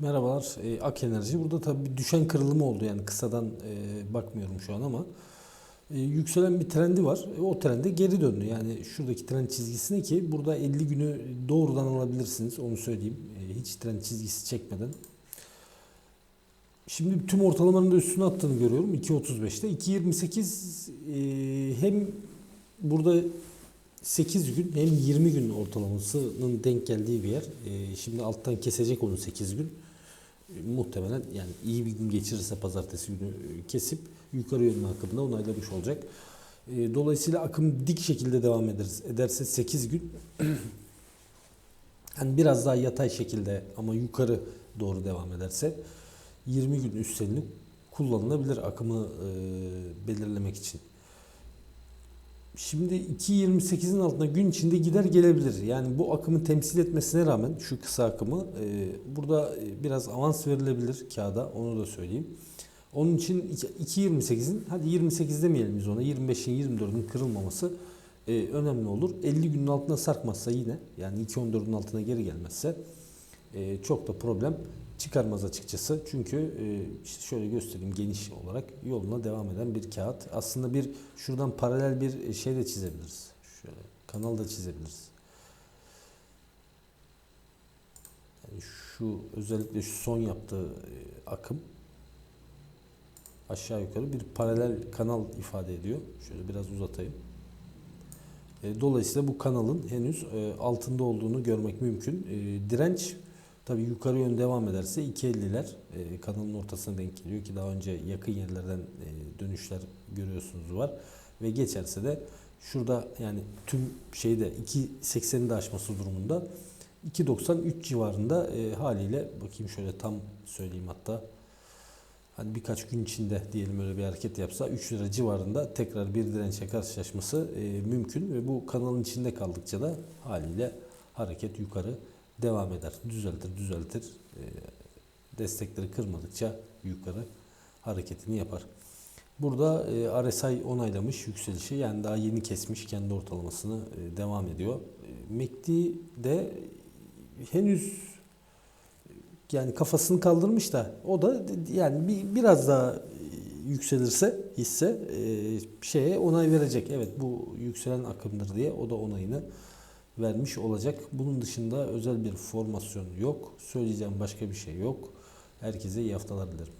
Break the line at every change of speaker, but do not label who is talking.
Merhabalar, e, Ak Enerji. Burada tabii bir düşen kırılımı oldu yani kısadan e, bakmıyorum şu an ama e, yükselen bir trendi var. E, o trende geri döndü. Yani şuradaki trend çizgisine ki burada 50 günü doğrudan alabilirsiniz onu söyleyeyim. E, hiç trend çizgisi çekmeden. Şimdi tüm ortalamanın da üstüne attığını görüyorum 2.35'te. 2.28 e, hem burada 8 gün hem 20 gün ortalamasının denk geldiği bir yer. E, şimdi alttan kesecek onu 8 gün. Muhtemelen yani iyi bir gün geçirirse pazartesi günü e, kesip yukarı yönlü akımda onaylamış olacak. E, dolayısıyla akım dik şekilde devam ederiz, ederse 8 gün yani biraz daha yatay şekilde ama yukarı doğru devam ederse 20 gün üstlerini kullanılabilir akımı e, belirlemek için. Şimdi 2.28'in altına gün içinde gider gelebilir. Yani bu akımı temsil etmesine rağmen şu kısa akımı e, burada e, biraz avans verilebilir kağıda onu da söyleyeyim. Onun için 2.28'in hadi 28 demeyelim biz ona 25'in 24'ün kırılmaması e, önemli olur. 50 günün altına sarkmazsa yine yani 2.14'ün altına geri gelmezse e, çok da problem çıkarmaz açıkçası. Çünkü e, işte şöyle göstereyim geniş olarak yoluna devam eden bir kağıt. Aslında bir şuradan paralel bir şey de çizebiliriz. Şöyle kanal da çizebiliriz. Yani şu özellikle şu son yaptığı e, akım aşağı yukarı bir paralel kanal ifade ediyor. Şöyle biraz uzatayım. E, Dolayısıyla bu kanalın henüz e, altında olduğunu görmek mümkün. E, Direnç Tabii yukarı yön devam ederse 2.50'ler e, kanalın ortasına denk geliyor ki daha önce yakın yerlerden e, dönüşler görüyorsunuz var. Ve geçerse de şurada yani tüm şeyde 2.80'i de aşması durumunda 2.93 civarında e, haliyle bakayım şöyle tam söyleyeyim hatta hani birkaç gün içinde diyelim öyle bir hareket yapsa 3 lira civarında tekrar bir dirençe karşılaşması e, mümkün ve bu kanalın içinde kaldıkça da haliyle hareket yukarı devam eder. Düzeltir, düzeltir. E, destekleri kırmadıkça yukarı hareketini yapar. Burada e, RSI onaylamış yükselişi yani daha yeni kesmiş kendi ortalamasını e, devam ediyor. E, MACD de henüz yani kafasını kaldırmış da o da yani bir, biraz daha yükselirse hisse e, şeye onay verecek. Evet bu yükselen akımdır diye o da onayını vermiş olacak. Bunun dışında özel bir formasyon yok. Söyleyeceğim başka bir şey yok. Herkese iyi haftalar dilerim.